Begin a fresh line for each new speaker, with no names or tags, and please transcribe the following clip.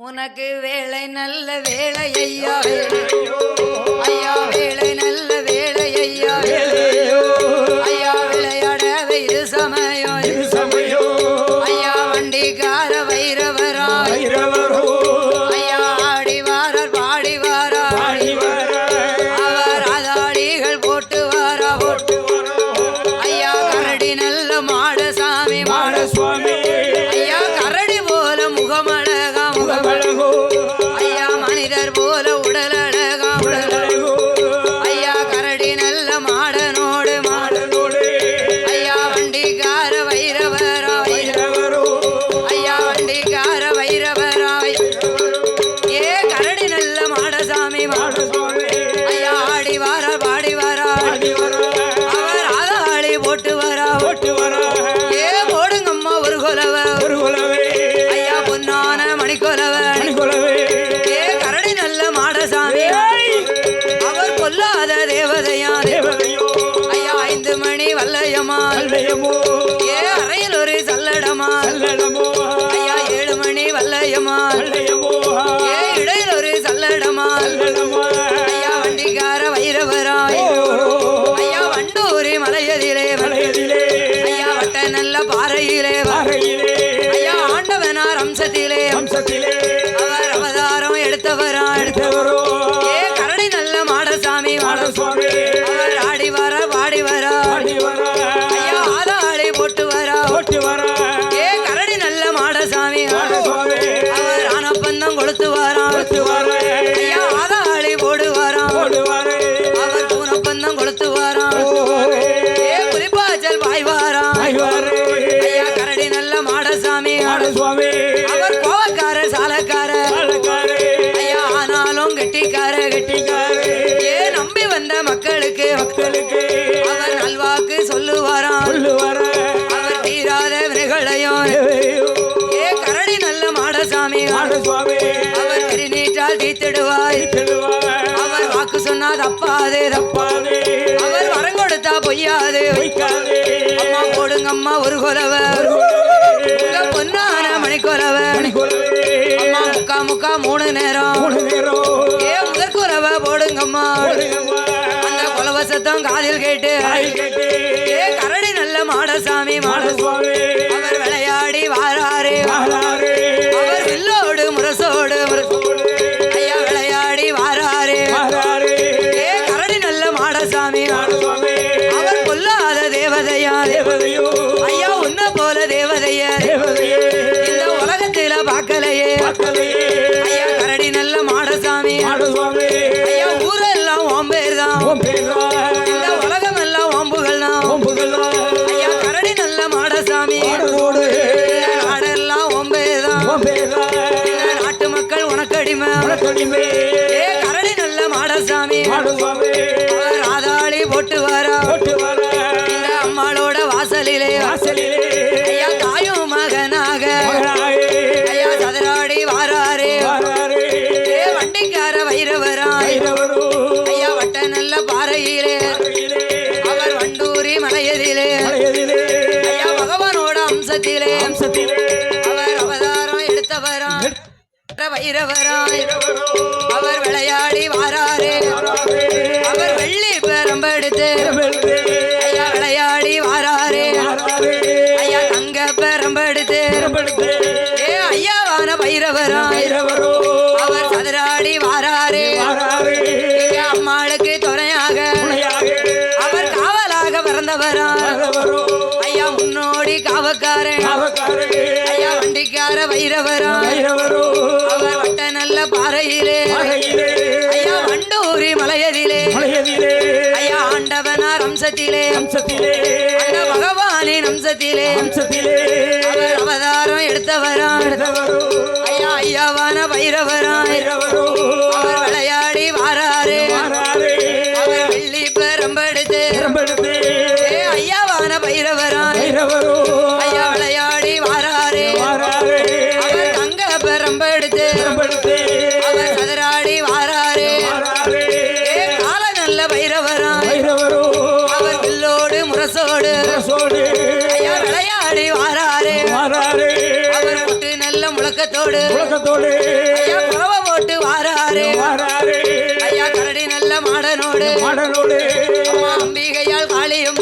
உனக்கு வேலை நல்ல வேலை ஐயா. ஐயா வேலை வல்லையம்மா ஏ அறையில் ஒரு சல்லடமா. ஐயா ஏழு மணி வல்லையம்மா மாடசாமி அவர் திருநீற்றால் தீத்திடுவாய். அவர் வாக்கு சொன்னா தப்பாதே தப்பா அவர் வரம் கொடுத்தா பொய்யாது. அம்மா போடுங்கம்மா ஒரு கொலவ பொன்னான மணிக்கொலவ அம்மா முக்கா முக்கா மூணு நேரம். ஏ முதற் கொலவ போடுங்கம்மா. அந்த கொலவ சத்தம் காதில் கேட்டு. ஏ கரடி நல்ல மாடசாமி மாட பேர். தான் இந்த உலகம் எல்லாம் ஓம்புகள் தான் ஐயா கரடி நல்ல மாடசாமி. இந்த நாடெல்லாம் பேர். தான் நாட்டு மக்கள் உனக்கு அடிமை. ஏ கரடி நல்ல மாடசாமி. அவர் ஆதாளி போட்டு வரா இந்த அம்மாளோட வாசலிலே. ஐயா பகவானோட அம்சத்திலே அவர் அவதாரம் எடுத்தவரா வைரவராய் அவர் விளையாடி வாராரே. அவர் வெள்ளி பெரம்பெடுத்து ஐயா விளையாடி வாராரே. ஐயா தங்க பெரம்பெடுத்து ஏ ஐயாவான பைரவராய் அவர் சதுராடி வாராரே. அம்மாளுக்கு துணையாக. அவர் காவலாக பிறந்தவரா. ஐயா முன்னோடி காவக்காரன். ஐயா வண்டிக்கார வைரவராய் அவர் வட்ட நல்ல பாறையிலே. ஐயா வண்டூரி மலையதிலே. ஐயா ஆண்டவனார் அம்சத்திலே அந்த பகவானின் அம்சத்திலே. அவர் அவதாரம் எடுத்தவரா. ஐயா ஐயாவான பைரவராய் அவர் விளையாடி வாராரு முரசோடு முரசோடு விளையாடி வாராரு. வாராரு. அவர் முட்டு நல்ல முழக்கத்தோடு. முழக்கத்தோடு. பரவ போட்டு வாராரு. வாராரு. ஐயா கரடி நல்ல மாடனோடு.
மாடனோடு.
அம்பிகையால் காளியும்